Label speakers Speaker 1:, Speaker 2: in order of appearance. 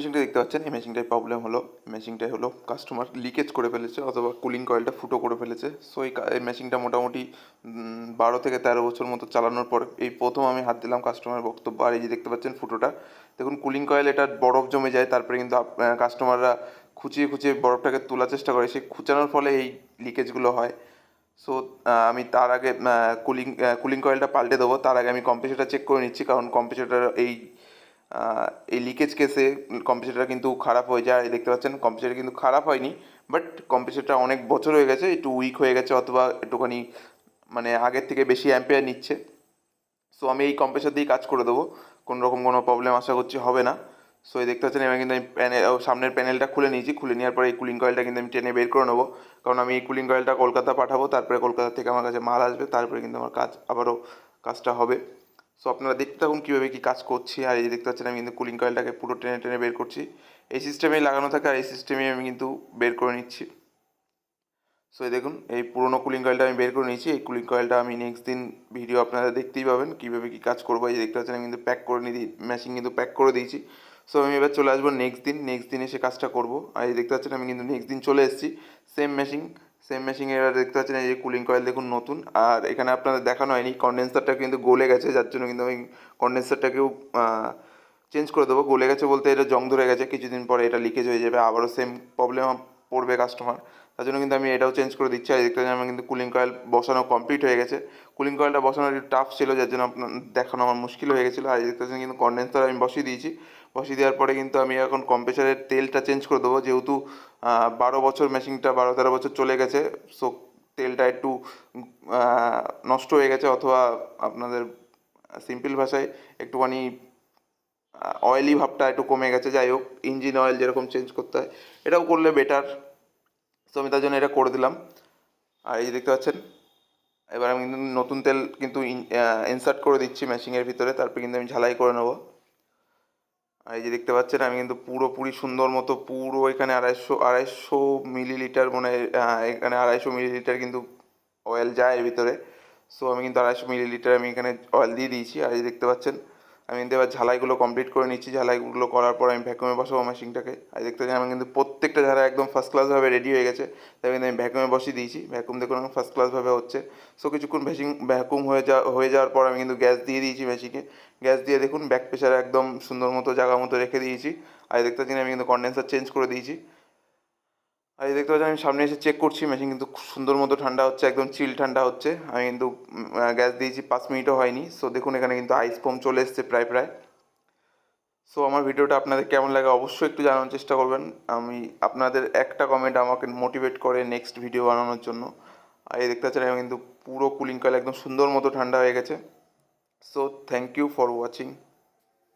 Speaker 1: মেশিনটা দেখতে পাচ্ছেন? এই প্রবলেম হলো। মেশিনটাই হলো কাস্টমার লিকেজ করে ফেলেছে অথবা কুলিং কয়েলটা ফুটো করে ফেলেছে। সো এই মেশিনটা মোটামুটি বারো থেকে তেরো বছর মতো চালানোর পর এই প্রথম আমি হাত দিলাম কাস্টমার বক্তব্য। আর এই যে দেখতে পাচ্ছেন ফুটোটা, দেখুন কুলিং কয়েল এটা বরফ জমে যায়, তারপরে কিন্তু কাস্টমাররা খুঁচিয়ে খুঁচিয়ে বরফটাকে তোলার চেষ্টা করে। সেই খুঁচানোর ফলে এই লিকেজগুলো হয়। সো আমি তার আগে কুলিং কুলিং কয়েলটা পাল্টে দেবো। তার আগে আমি কম্প্রেসারটা চেক করে নিচ্ছি। কারণ কম্প্রেসারটা এই এই লিকেজ কেসে কম্পিউটারটা কিন্তু খারাপ হয়ে যায়। দেখতে পাচ্ছেন কম্প্রেসার কিন্তু খারাপ হয়নি বাট কম্প্রেসারটা অনেক বছর হয়ে গেছে, একটু উইক হয়ে গেছে, অথবা একটুখানি মানে আগের থেকে বেশি অ্যাম্পেয়ার নিচ্ছে। সো আমি এই কম্প্রেসার দিয়েই কাজ করে দেবো কোনো রকম কোনো প্রবলেম আশা করছি হবে না। সো এই দেখতে পাচ্ছেন, এবার কিন্তু আমি প্যানেল সামনের প্যানেলটা খুলে নিয়েছি, খুলে নেওয়ার পরে এই কুলিং কয়েলটা কিন্তু আমি টেনে বের করে নেব। কারণ আমি এই কুলিং কয়েলটা কলকাতা পাঠাবো, তারপরে কলকাতা থেকে আমার কাছে মাল আসবে, তারপরে কিন্তু আমার কাজ, আবারও কাজটা হবে। সো আপনারা দেখতে থাকুন কীভাবে কী কাজ করছি। আর এই দেখতে পাচ্ছেন, আমি কিন্তু কুলিং কয়েলটাকে পুরো টেনে টেনে বের করছি। এই সিস্টেমেই লাগানো থাকে আর এই সিস্টেমে আমি কিন্তু বের করে নিচ্ছি। সো এই দেখুন, এই পুরোনো কুলিং কয়েলটা আমি বের করে নিয়েছি। এই কুলিং কয়েলটা আমি নেক্সট দিন ভিডিও আপনারা দেখতেই পাবেন কীভাবে কী কাজ করব। এই দেখতে পাচ্ছেন, আমি কিন্তু প্যাক করে নিয়ে মেশিন কিন্তু প্যাক করে দিয়েছি। সো আমি এবার চলে আসব নেক্সট দিন। নেক্সট দিন এসে কাজটা করব। আর এই দেখতে পাচ্ছেন, আমি কিন্তু নেক্সট দিন চলে এসেছি। সেম মেশিন সেম মেশিনে এবার দেখতে পাচ্ছেন, এই যে কুলিং কয়েল দেখুন নতুন। আর এখানে আপনাদের দেখানো হয়নি কন্ডেন্সারটা কিন্তু গলে গেছে, যার জন্য কিন্তু আমি কন্ডেন্সারটাকেও চেঞ্জ করে দেবো। গলে গেছে বলতে এটা জং ধরে গেছে, কিছুদিন পরে এটা লিকেজ হয়ে যাবে। আবারও সেম প্রবলেম পড়বে কাস্টমার তার জন্য কিন্তু আমি এটাও চেঞ্জ করে দিচ্ছি। আর দেখতে আমার কিন্তু কুলিং কয়েল বসানো কমপ্লিট হয়ে গেছে। কুলিং কয়েলটা বসানো একটু টাফ ছিল, যার জন্য আপনার দেখানো আমার মুশকিল হয়ে গেছিল। আর দেখতে কিন্তু কন্ডেন্সার আমি বসিয়ে দিয়েছি। বসিয়ে দেওয়ার পরে কিন্তু আমি এখন কম্প্রেসারের তেলটা চেঞ্জ করে দেবো। যেহেতু বারো বছর মেশিনটা বারো তেরো বছর চলে গেছে সো তেলটা একটু নষ্ট হয়ে গেছে। অথবা আপনাদের সিম্পল ভাষায় একটুখানি অয়েলি ভাবটা একটু কমে গেছে, যাই হোক ইঞ্জিন অয়েল যেরকম চেঞ্জ করতে হয়, এটাও করলে বেটার সো আমি তার জন্য এটা করে দিলাম। আর এই যে দেখতে পাচ্ছেন, এবার আমি কিন্তু নতুন তেল কিন্তু ইনসার্ট করে দিচ্ছি মেশিনের ভিতরে, তারপর কিন্তু আমি ঝালাই করে নেব। আর এই যে দেখতে পাচ্ছেন, আমি কিন্তু পুরোপুরি সুন্দর মতো, পুরো এখানে আড়াইশো আড়াইশো মিলিলিটার মানে এখানে আড়াইশো মিলিলিটার কিন্তু অয়েল যায় এর ভিতরে। সো আমি কিন্তু আড়াইশো মিলিলিটার আমি এখানে অয়েল দিয়ে দিয়েছি। আর এই দেখতে পাচ্ছেন আমি কিন্তু এবার ঝালাইগুলো কমপ্লিট করে নিচ্ছি। ঝালাইগুলো করার পর আমি ভ্যাকুমে বসাবো মেশিনটাকে আর দেখতে পাচ্ছি আমি কিন্তু প্রত্যেকটা ঝাড়া একদম ফার্স্ট ক্লাসভাবে রেডি হয়ে গেছে। তাই কিন্তু আমি ভ্যাকুমে বসিয়ে দিয়েছি। ভ্যাকুম দেখুন আমার ফার্স্ট ক্লাসভাবে হচ্ছে। সো কিছুক্ষণ মেশিন ভ্যাকুম হয়ে যাওয়া হয়ে যাওয়ার পর আমি কিন্তু গ্যাস দিয়ে দিয়েছি মেশিনে গ্যাস দিয়ে দেখুন ব্যাক প্রেশার একদম সুন্দর মতো জায়গা মতো রেখে দিয়েছি। আর দেখতে পাচ্ছেন আমি কিন্তু কন্ডেন্সার চেঞ্জ করে দিয়েছি। আর এই দেখতে পাচ্ছেন, আমি সামনে এসে চেক করছি মেশিন কিন্তু সুন্দর মতো ঠান্ডা হচ্ছে, একদম চিল ঠান্ডা হচ্ছে। আমি কিন্তু গ্যাস দিয়েছি, পাঁচ মিনিটও হয়নি। সো দেখুন, এখানে কিন্তু আইস ফোম চলে এসছে প্রায় প্রায়। সো আমার ভিডিওটা আপনাদের কেমন লাগে অবশ্যই একটু জানানোর চেষ্টা করবেন। আমি আপনাদের একটা কমেন্ট আমাকে মোটিভেট করে নেক্সট ভিডিও বানানোর জন্য। আর এই দেখতে পাচ্ছেন আমি কিন্তু পুরো কুলিং কয়েল একদম সুন্দর মতো ঠান্ডা হয়ে গেছে। So thank you for watching